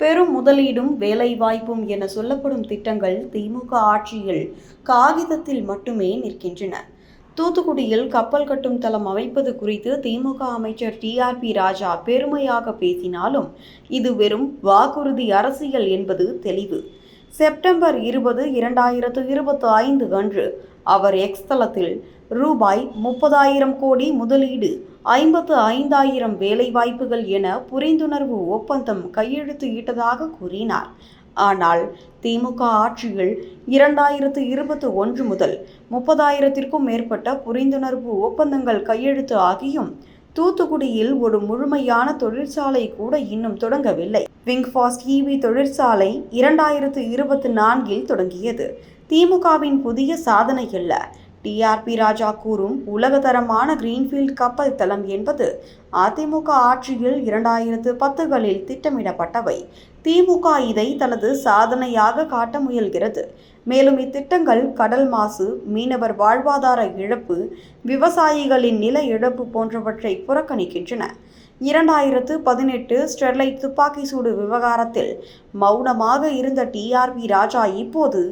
பெரும் முதலீடும் வேலைவாய்ப்பும் என சொல்லப்படும் திட்டங்கள் திமுக ஆட்சியில் காகிதத்தில் மட்டுமே நிற்கின்றன. தூத்துக்குடியில் கப்பல் கட்டும் தளம் அமைப்பது குறித்து திமுக அமைச்சர் டிஆர்பி ராஜா பெருமையாக பேசினாலும் இது வெறும் வாக்குறுதி அரசியல் என்பது தெளிவு. செப்டம்பர் இருபது இரண்டாயிரத்து இருபத்தி ஐந்து அன்று அவர் எக்ஸ் தளத்தில் ரூபாய் முப்பதாயிரம் கோடி முதலீடு ஐம்பத்து ஐந்தாயிரம் வேலைவாய்ப்புகள் என புரிந்துணர்வு ஒப்பந்தம் கையெழுத்து ஈட்டதாக கூறினார். ஆனால் திமுக ஆட்சியில் இரண்டாயிரத்து இருபத்தி ஒன்று முதல் முப்பதாயிரத்திற்கும் மேற்பட்ட புரிந்துணர்வு ஒப்பந்தங்கள் கையெழுத்து ஆகியும் தூத்துக்குடியில் ஒரு முழுமையான தொழிற்சாலை கூட இன்னும் தொடங்கவில்லை. விங்ஃபாஸ்ட் ஈவி தொழிற்சாலை இரண்டாயிரத்து இருபத்தி நான்கில் தொடங்கியது. திமுகவின் புதிய சாதனை அல்ல டிஆர்பி ராஜா கூறும் உலகதரமான கிரீன்ஃபீல்ட் கப்பல் தளம் என்பது அதிமுக ஆட்சியில் இரண்டாயிரத்து பத்துகளில் திட்டமிடப்பட்டவை. திமுக இதை தனது சாதனையாக காட்ட முயல்கிறது. மேலும் இத்திட்டங்கள் கடல் மாசு மீனவர் வாழ்வாதார இழப்பு விவசாயிகளின் நில இழப்பு போன்றவற்றை புறக்கணிக்கின்றன. இரண்டாயிரத்து பதினெட்டு ஸ்டெர்லைட் துப்பாக்கி சூடு விவகாரத்தில் மௌனமாக இருந்த டிஆர்பி ராஜா இப்போது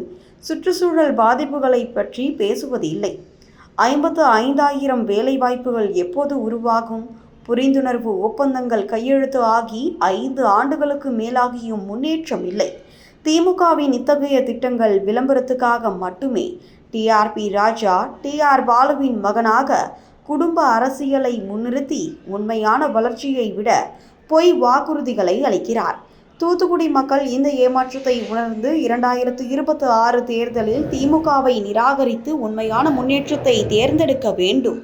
சுற்றுச்சூழல் பாதிப்புகளை பற்றி பேசுவது இல்லை ஐம்பத்து ஐந்தாயிரம் வேலைவாய்ப்புகள் எப்போது உருவாகும்? புரிந்துணர்வு ஒப்பந்தங்கள் கையெழுத்து ஆகி ஐந்து ஆண்டுகளுக்கு மேலாகியும் முன்னேற்றம் இல்லை. திமுகவின் இத்தகைய திட்டங்கள் விளம்பரத்துக்காக மட்டுமே. டிஆர்பி ராஜா டிஆர் பாலுவின் மகனாக குடும்ப அரசியலை முன்னிறுத்தி உண்மையான வளர்ச்சியை விட பொய் வாக்குறுதிகளை அளிக்கிறார். தூத்துக்குடி மக்கள் இந்த ஏமாற்றத்தை உணர்ந்து இரண்டாயிரத்து இருபத்தி ஆறு தேர்தலில் திமுகவை நிராகரித்து உண்மையான முன்னேற்றத்தை தேர்ந்தெடுக்க வேண்டும்.